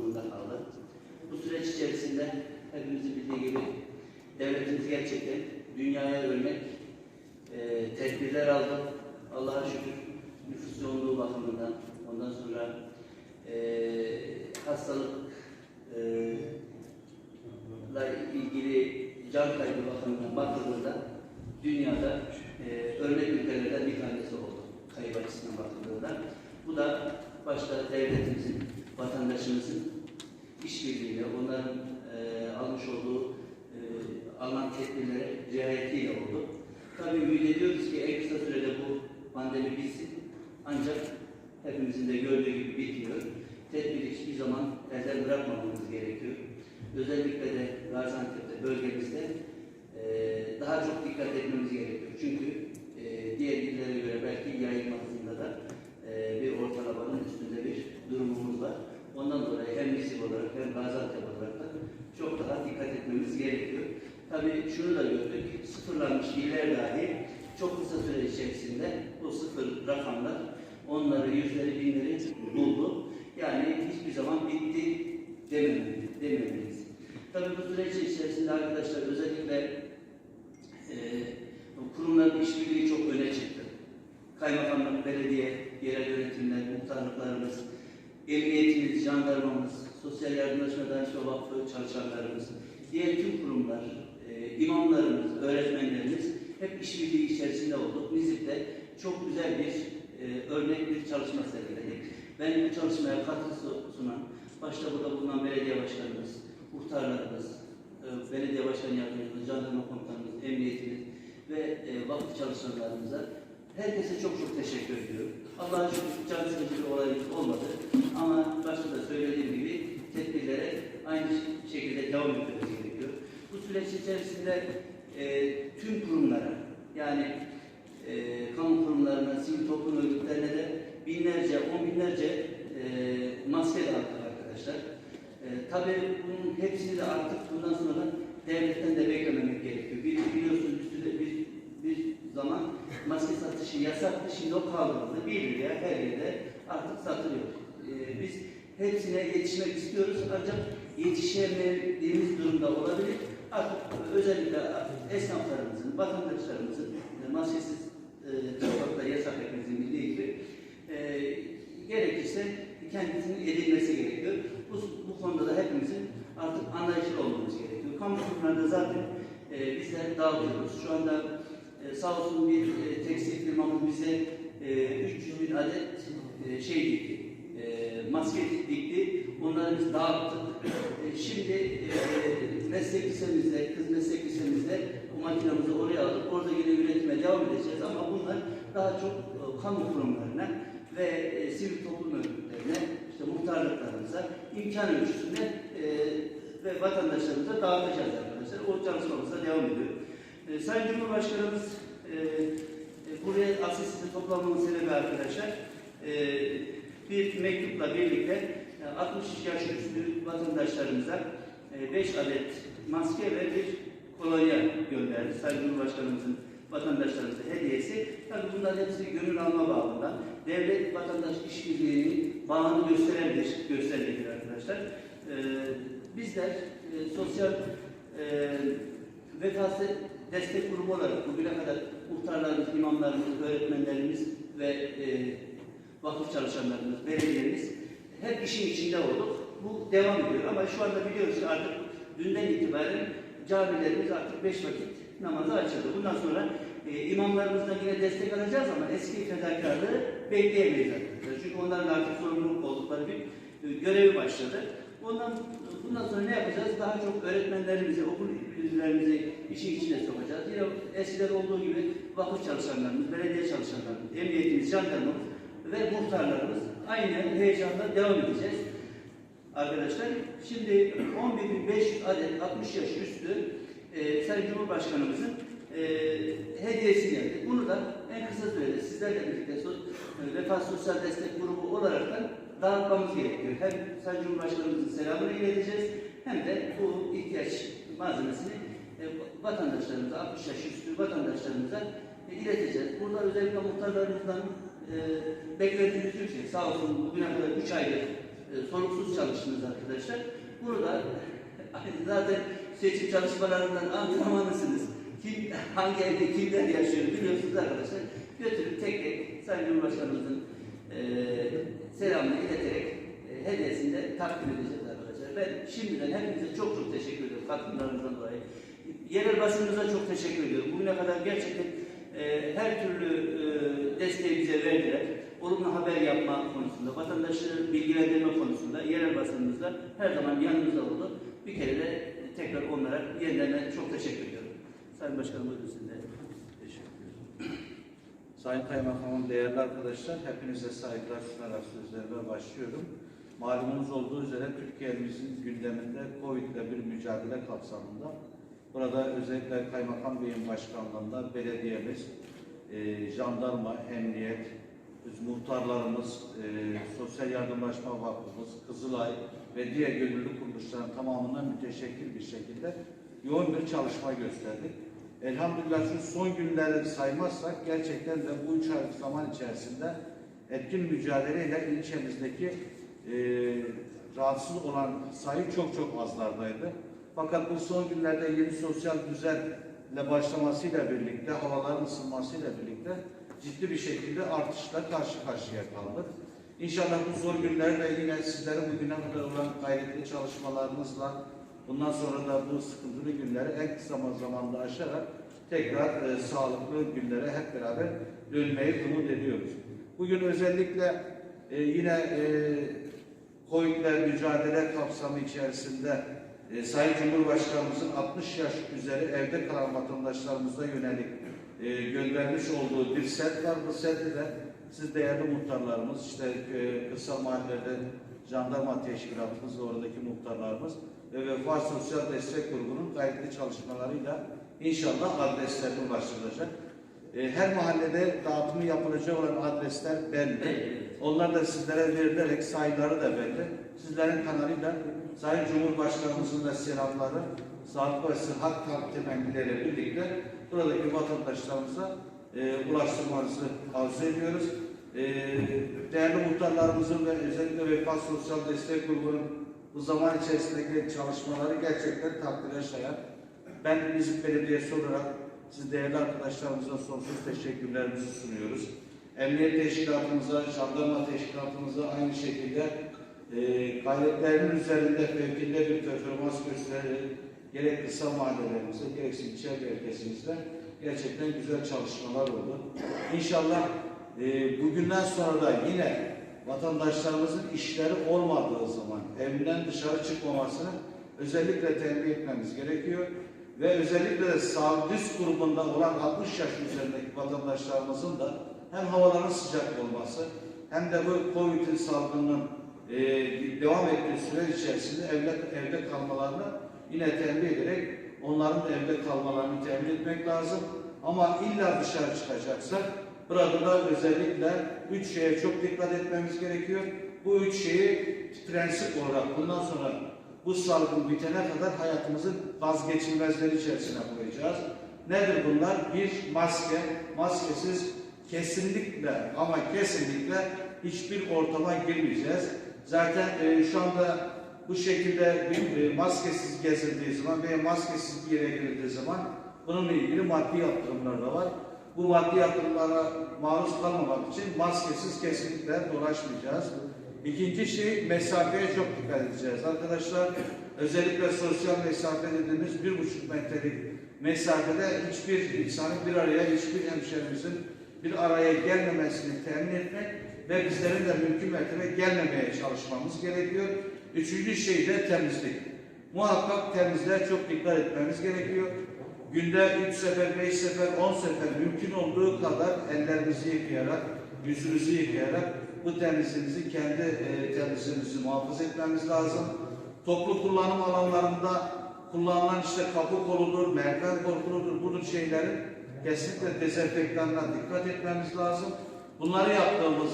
durumda kaldı. Bu süreç içerisinde hepimizin bildiği gibi devletimiz gerçekten dünyaya örnek e, tedbirler aldı. Allah'a şükür nüfus yoğunluğu bakımından ondan sonra e, hastalık e, ilgili can kaybı bakımından bakıldığında dünyada e, örnek ülkelerden bir tanesi oldu. Kayıp açısından bakıldığında. Bu da başta devletimizin, vatandaşımızın işbirliğiyle, onların e, almış olduğu e, alınan tedbirlere riayetiyle oldu. Tabii ümit ediyoruz ki en kısa sürede bu pandemi bitsin. Ancak hepimizin de gördüğü gibi bitiyor. Tedbiri hiçbir zaman elden bırakmamamız gerekiyor. Özellikle de Gaziantep'te bölgemizde e, daha çok dikkat etmemiz gerekiyor. Çünkü e, diğer illere göre belki yayılma hızında da e, bir ortalamanın üstünde bir durumumuz var. Ondan dolayı hem Nisip olarak hem Gaziantep olarak da çok daha dikkat etmemiz gerekiyor. Tabii şunu da gördük, sıfırlanmış iller dahi çok kısa süre içerisinde o sıfır rakamlar onları yüzleri binleri buldu. Yani hiçbir zaman bitti dememeli- dememeliyiz. Tabii bu süreç içerisinde arkadaşlar özellikle e, kurumların işbirliği çok öne çıktı. Kaymakamlık, belediye, yerel yönetimler, muhtarlıklarımız, emniyetimiz, jandarmamız, sosyal yardımlaşma danışma vakfı çalışanlarımız, diğer tüm kurumlar, e, imamlarımız, öğretmenlerimiz hep işbirliği içerisinde olduk. Nizip'te çok güzel bir e, örnek bir çalışma sergiledik. Ben bu çalışmaya katkı su- sunan, başta burada bulunan belediye başkanımız, muhtarlarımız, e, belediye başkan yardımcımız, jandarma komutanımız, emniyetimiz ve e, vakıf çalışanlarımıza herkese çok çok teşekkür ediyorum. Allah'a şükür can sıkıcı bir olayımız olmadı. Ama başta da söylediğim gibi tedbirlere aynı şekilde devam. Bu süreç içerisinde e, tüm kurumlara yani e, kamu kurumlarına, sivil toplum örgütlerine de binlerce, on binlerce e, maske dağıttık arkadaşlar. E, tabii bunun hepsini de artık bundan sonra devletten de beklememek gerekiyor. Bir, biliyorsunuz üstünde bir, bir zaman maske satışı yasaktı, şimdi o kaldırıldı. Bir liraya her yerde artık satılıyor. E, biz hepsine yetişmek istiyoruz ancak yetişemediğimiz durumda olabilir. Artık özellikle esnaflarımızın, vatandaşlarımızın e, maskesiz e, sokakta yasak hepimizin bildiği gibi e, gerekirse kendisinin edilmesi gerekiyor. Bu, bu konuda da hepimizin artık anlayışlı olmamız gerekiyor. Kamu kurumlarında zaten e, bizler dağıtıyoruz. Şu anda e, sağ olsun bir e, tekstil firmamız bize e, 300 bin adet e, şey dikti, e, maske dikti. Onları biz dağıttık. E, e, meslek lisemizde, kız meslek lisemizde bu makinamızı oraya aldık. Orada yine üretime devam edeceğiz ama bunlar daha çok e, kamu kurumlarına ve e, sivil toplum örgütlerine, işte muhtarlıklarımıza imkan ölçüsünde e, ve vatandaşlarımıza dağıtacağız arkadaşlar. O çalışmamıza devam ediyor. E, Sayın Cumhurbaşkanımız e, e, buraya sizi toplamamın sebebi arkadaşlar e, bir mektupla birlikte e, 60 yaş üstü vatandaşlarımıza 5 adet maske ve bir kolonya gönderdi. Sayın Cumhurbaşkanımızın vatandaşlarımıza hediyesi. Tabii bunların hepsi gönül alma bağında. Devlet vatandaş işbirliğinin bağını gösteren bir göstergedir arkadaşlar. Ee, bizler e, sosyal e, vefası destek grubu olarak bugüne kadar muhtarlarımız, imamlarımız, öğretmenlerimiz ve e, vakıf çalışanlarımız, belediyelerimiz hep işin içinde olduk. Bu devam ediyor ama şu anda biliyoruz ki artık dünden itibaren camilerimiz artık beş vakit namazı açıldı. Bundan sonra e, imamlarımızdan yine destek alacağız ama eski fedakarlığı bekleyemeyiz arkadaşlar. Çünkü onların artık sorumluluk oldukları bir e, görevi başladı. Ondan bundan sonra ne yapacağız? Daha çok öğretmenlerimizi, okul müdürlerimizi işin içine sokacağız. Yine eskiden olduğu gibi vakıf çalışanlarımız, belediye çalışanlarımız, emniyetimiz, jandarmamız ve muhtarlarımız aynı heyecanla devam edeceğiz. Arkadaşlar şimdi 11.500 adet 60 yaş üstü e, Sayın Cumhurbaşkanımızın e, hediyesi geldi. Bunu da en kısa sürede sizlerle birlikte so, e, Vefat Sosyal Destek Grubu olarak da dağıtmamız gerekiyor. Hem Sayın Cumhurbaşkanımızın selamını ileteceğiz hem de bu ihtiyaç malzemesini e, vatandaşlarımıza, 60 yaş üstü vatandaşlarımıza e, ileteceğiz. Burada özellikle muhtarlarımızdan e, beklentimiz yüksek. Sağ olsun bugüne kadar 3 aydır e, soluksuz çalıştınız arkadaşlar. Bunu da zaten seçim çalışmalarından antrenmanlısınız. Kim, hangi evde kimler yaşıyor biliyorsunuz arkadaşlar. Götürüp tek tek Sayın Cumhurbaşkanımızın e, selamını ileterek e, hediyesinde takdim edeceğiz arkadaşlar. Ben şimdiden hepinize çok çok teşekkür ediyorum katılımlarınızdan dolayı. Yerel basınımıza çok teşekkür ediyorum. Bugüne kadar gerçekten e, her türlü e, desteği bize verdiler. Olumlu haber yapma konusunda, vatandaşı bilgilendirme konusunda yerel basınımızda her zaman yanımızda oldu. Bir kere de tekrar onlara yeniden çok teşekkür ediyorum. Sayın Başkanım buyurun sizin de. Teşekkür ederim. Sayın Kaymakamım, değerli arkadaşlar, hepinize saygılar sunarak sözlerime başlıyorum. Malumunuz olduğu üzere Türkiye'mizin gündeminde Covid ile bir mücadele kapsamında burada özellikle Kaymakam Bey'in başkanlığında belediyemiz, e, jandarma, emniyet, biz muhtarlarımız, e, sosyal yardımlaşma vakfımız, Kızılay ve diğer gönüllü kuruluşların tamamından müteşekkil bir şekilde yoğun bir çalışma gösterdik. Elhamdülillah şu son günleri saymazsak gerçekten de bu üç aylık zaman içerisinde etkin mücadeleyle ilçemizdeki e, rahatsız olan sayı çok çok azlardaydı. Fakat bu son günlerde yeni sosyal düzenle başlamasıyla birlikte, havaların ısınmasıyla birlikte ciddi bir şekilde artışla karşı karşıya kaldık. İnşallah bu zor günlerde yine sizlerin bugüne kadar olan gayretli çalışmalarınızla bundan sonra da bu sıkıntılı günleri en kısa zamanda aşarak tekrar e, sağlıklı günlere hep beraber dönmeyi umut ediyoruz. Bugün özellikle e, yine e, COVID'le mücadele kapsamı içerisinde e, Sayın Cumhurbaşkanımızın 60 yaş üzeri evde kalan vatandaşlarımıza yönelik e, göndermiş olduğu bir set var. Bu seti de siz değerli muhtarlarımız, işte e, kırsal mahallede jandarma teşkilatımız ve oradaki muhtarlarımız ve Vefa Sosyal Destek Grubu'nun gayretli çalışmalarıyla inşallah adreslerine ulaştırılacak. E, her mahallede dağıtımı yapılacak olan adresler belli. Onlar da sizlere verilerek sayıları da belli. Sizlerin kanalıyla Sayın Cumhurbaşkanımızın da selamları, sağlık ve sıhhat temennileriyle birlikte buradaki vatandaşlarımıza e, ulaştırmanızı arzu ediyoruz. E, değerli muhtarlarımızın ve özellikle Vefa Sosyal Destek Grubu'nun bu zaman içerisindeki çalışmaları gerçekten takdire şayan. Ben İzmir Belediyesi olarak siz değerli arkadaşlarımıza sonsuz teşekkürlerimizi sunuyoruz. Emniyet Teşkilatımıza, Jandarma Teşkilatımıza aynı şekilde e, gayretlerinin üzerinde fevkinde bir performans göstererek gerek kısa mahallelerimizde gerekse ilçe merkezimizde gerçekten güzel çalışmalar oldu. İnşallah e, bugünden sonra da yine vatandaşlarımızın işleri olmadığı zaman evinden dışarı çıkmamasını özellikle tembih etmemiz gerekiyor. Ve özellikle de sağlık grubunda olan 60 yaş üzerindeki vatandaşlarımızın da hem havaların sıcak olması hem de bu Covid'in salgınının e, devam ettiği süre içerisinde evde, evde kalmalarını yine tembih ederek onların da evde kalmalarını temin etmek lazım. Ama illa dışarı çıkacaksak burada da özellikle üç şeye çok dikkat etmemiz gerekiyor. Bu üç şeyi prensip olarak bundan sonra bu salgın bitene kadar hayatımızın vazgeçilmezleri içerisine koyacağız. Nedir bunlar? Bir, maske. Maskesiz kesinlikle ama kesinlikle hiçbir ortama girmeyeceğiz. Zaten e, şu anda bu şekilde bir e, maskesiz gezildiği zaman veya maskesiz bir yere girildiği zaman bununla ilgili maddi yaptırımlar da var. Bu maddi yaptırımlara maruz kalmamak için maskesiz kesinlikle dolaşmayacağız. İkinci şey mesafeye çok dikkat edeceğiz. Arkadaşlar özellikle sosyal mesafe dediğimiz bir buçuk metrelik mesafede hiçbir insanın bir araya, hiçbir hemşerimizin bir araya gelmemesini temin etmek ve bizlerin de mümkün mertebe gelmemeye çalışmamız gerekiyor. Üçüncü şey de temizlik. Muhakkak temizliğe çok dikkat etmemiz gerekiyor. Günde üç sefer, beş sefer, on sefer mümkün olduğu kadar ellerimizi yıkayarak, yüzümüzü yıkayarak bu temizliğimizi, kendi e, temizliğimizi muhafaza etmemiz lazım. Toplu kullanım alanlarında kullanılan işte kapı koludur, merdiven korkuludur, budur şeylerin kesinlikle dezenfektanına dikkat etmemiz lazım. Bunları yaptığımız